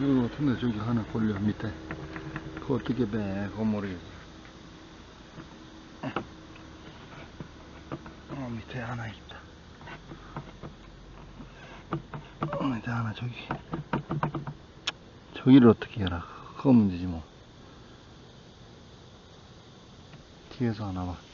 저기 하나 걸려 밑에. 그 어떻게 빼 그건 모르겠어 어 밑에 하나 있다. 어, 밑에 하나 저기. 저기를 어떻게 해라. 그거 문제지 뭐. 뒤에서 하나 봐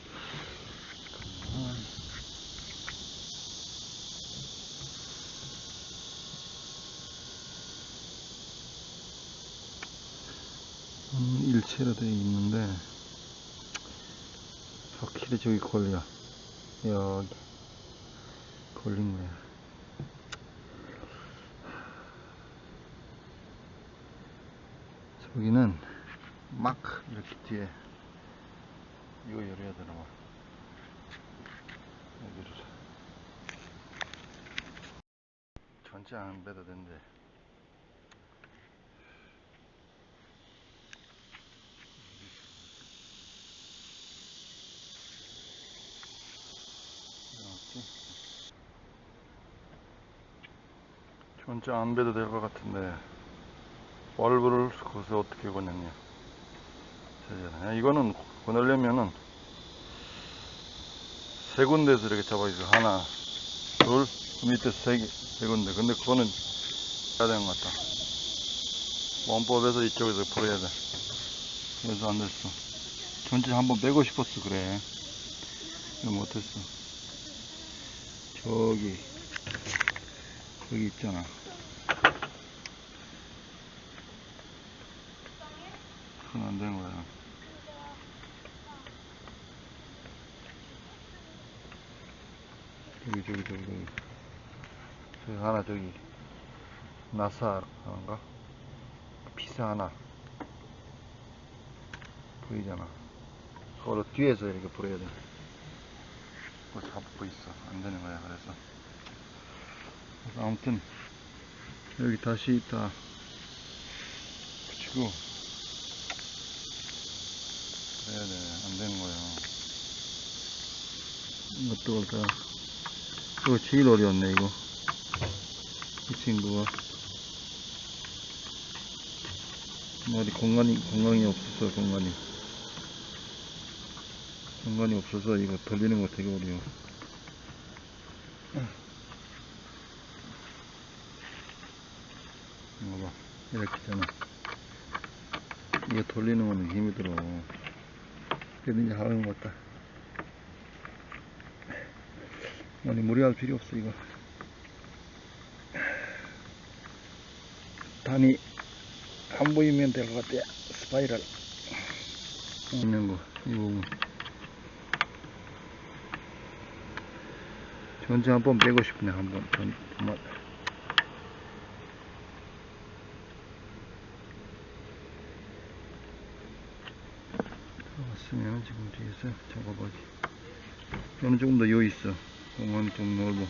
음, 일체로 되어 있는데 확실히 저기 걸려. 여기. 걸린 거야 저기는 막 이렇게 뒤에 이거 열어야 되나 봐. 여기를 전체 안 빼도 된대 전체 안 빼도 될 것 같은데 벌브를 거기서 어떻게 거냐냐. 이거는 거내려면은 세 군데에서 이렇게 잡아야죠 하나 둘그 밑에 세, 개, 세 군데. 근데 그거는 해야 되는 것 같다. 원법에서 이쪽에서 풀어야 돼. 그래서 안 됐어. 전체 한번 빼고 싶었어 그래. 못했어? 저기 저기 있잖아 그건 안 되는 거야 저기 저기 저기 저기. 저기 하나 저기. 나사 하나인가? 피사 하나. 보이잖아. 그걸 뒤에서 이렇게 불어야 돼. 그거 잡고 있어. 안 되는 거야 그래서. 그래서 아무튼 여기 다시 다 붙이고 그래야 돼안 되는 거야 이것도 다. 이거 제일 어려웠네 이거. 이 친구가. 어디 공간이 공간이 없어서 공간이. 공간이 없어서 이거 돌리는 거 되게 어려워. 이거 봐. 이렇게 있잖아 이거 돌리는 거는 힘이 들어 그래도 이제 하는 것 같다. 아니 무리할 필요 없어 이거. 단이 안 보이면 될 것 같아. 스파이럴. 있는 거 이거 전체 한번 빼고 싶네 한번. 정말 들어갔으면 지금 뒤에서 작업하지 이거는 조금 더 여유 있어. 공간이 좀 넓어.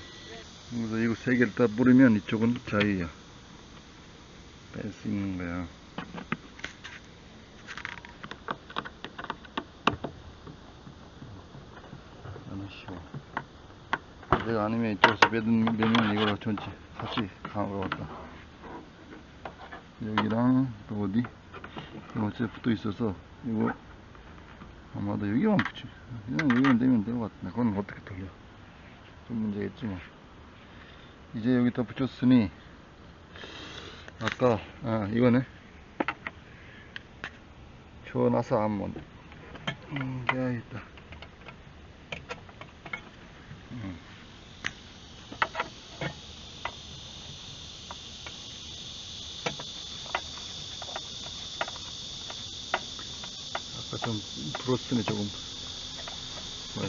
그래서 이거 세 개를 다 뿌리면 이쪽은 자유야. 뺄 수 있는 거야. 너무 쉬워. 내가 아니면 이쪽에서 빼든 빼면 이거랑 전체 같이 가져왔다 여기랑 또 어디? 이거 어째 붙어 있어서 이거 아마도 여기만 붙지 그냥 여기만 되면 될 것 같은데. 그건 어떻게 돌려. 좀 문제겠지 뭐. 이제 여기다 붙였으니 아까 아 이거네. 줘놔서 한번 음 돼야겠다. 음. 아까 좀 불었으니 조금. 뭐야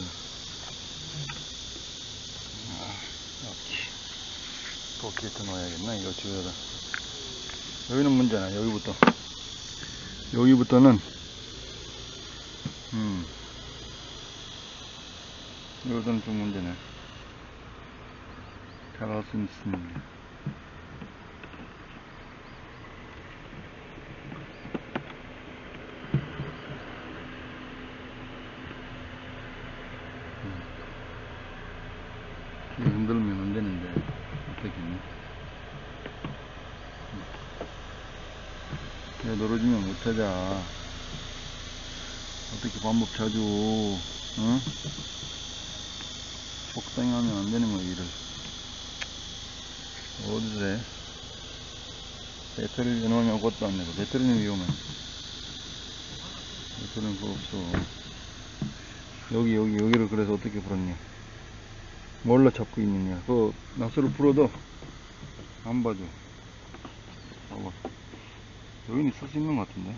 포켓에 넣어야겠나 이거 주에다. 여기는 문제나 여기부터. 여기부터는 음. 여기서는 좀 문제네. 잘할 수 있습니다 이거 흔들면 안 되는데 어떻게 했네 풀어주면 못하자. 어떻게 방법 자주, 응? 적당히 하면 안 되는 거야, 일을. 어디서 해? 배터리를 내놓으면 그것도 안 되고, 배터리는 위험해. 배터리는 그거 없어. 여기, 여기, 여기를 그래서 어떻게 풀었냐. 뭘로 잡고 있느냐. 그, 나스를 풀어도 안 봐줘. 봐봐. 여기는 있을 수 있는 것 같은데.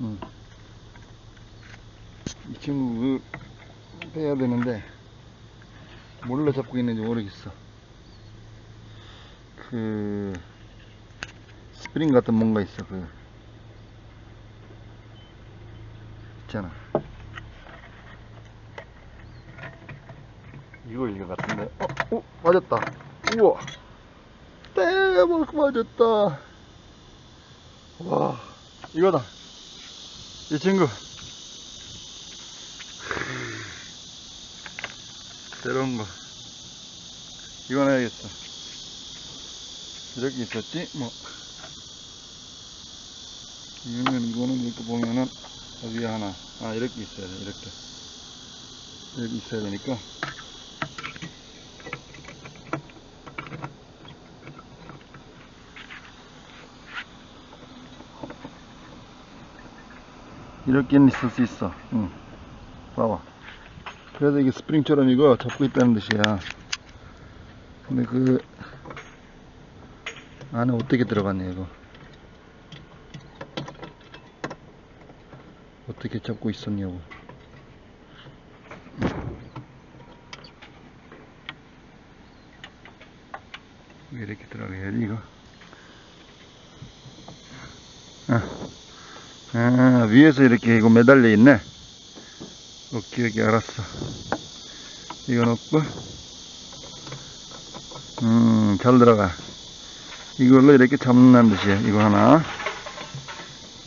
응. 이 친구 그 빼야 되는데 뭘로 잡고 있는지 모르겠어. 그 스프링 같은 뭔가 있어. 그 있잖아. 이거 이거 같은데. 어, 어, 맞았다. 우와. 대박 맞았다. 와, 이거다. 이 친구. 새로운 거. 이거 해야겠어. 이렇게 있었지? 뭐. 이거는, 이거는 이렇게 보면은, 여기 하나. 아, 이렇게 있어야 돼, 이렇게. 이렇게 있어야 되니까. 이렇게는 있을 수 있어. 응. 봐봐. 그래서 이게 스프링처럼 이거 잡고 있다는 뜻이야. 근데 그 안에 어떻게 들어갔냐 이거. 어떻게 잡고 있었냐고. 이게 이렇게 들어가야지 이거. 아. 아, 위에서 이렇게 이거 매달려 있네. 오케이, 오케이, 알았어. 이거 넣고, 음, 잘 들어가. 이걸로 이렇게 잡는다는 뜻이야. 이거 하나.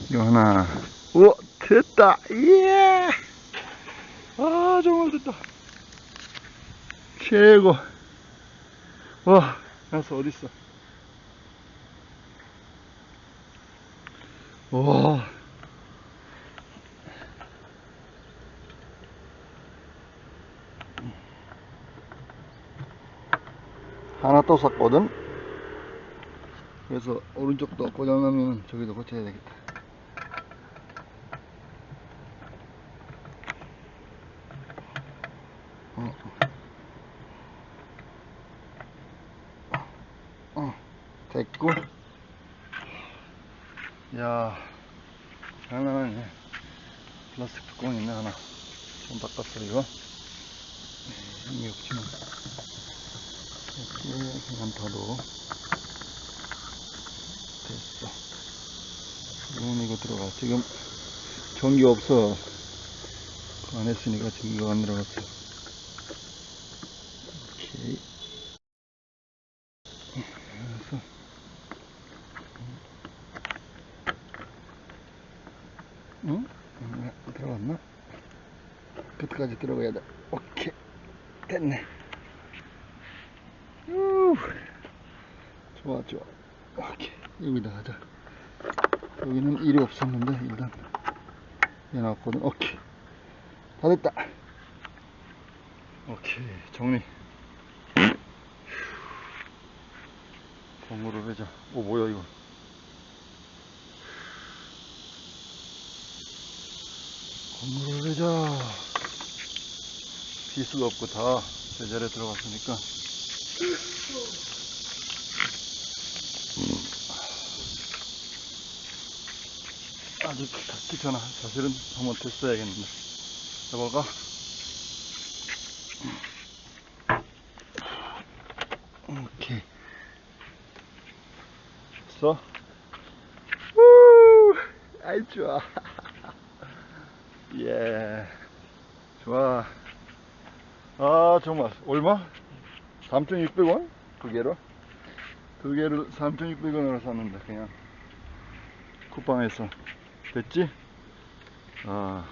이거 하나. 우와, 됐다! 예! 아, 정말 됐다. 최고. 와, 가서 어딨어? 와. 하나 또 샀거든. 그래서 오른쪽도 고장나면 저기도 고쳐야 되겠다. 어. 어, 됐고. 야, 장난 아니네. 플라스틱 뚜껑 있네, 하나. 좀 닦았어, 이거. 힘이 없지만. 이렇게 그냥 닫어. 됐어. 이건 이거 들어가. 지금 전기 없어. 안 했으니까 전기가 안 들어갔어. 오케이. 그래서 응? 응, 들어갔나? 끝까지 들어가야 돼. 오케이. 됐네. 우. 좋아, 좋아. 오케이. 여기다 하자. 여기는 일이 없었는데, 일단. 해놨거든. 오케이. 다 됐다. 오케이. 정리. 공무를 해자. 오, 뭐야, 이거. 건물을 내자. 비수도 없고 다 제자리에 들어갔으니까. 아직 다 귀찮아. 사실은 한번 됐어야겠는데. 해볼까? 오케이. 됐어? 우! 아이, 좋아. 예. 좋아. 아, 정말. 얼마? 3,600원? 두 개로? 두 개를 3,600원으로 샀는데, 그냥. 쿠팡에서. 됐지? 아.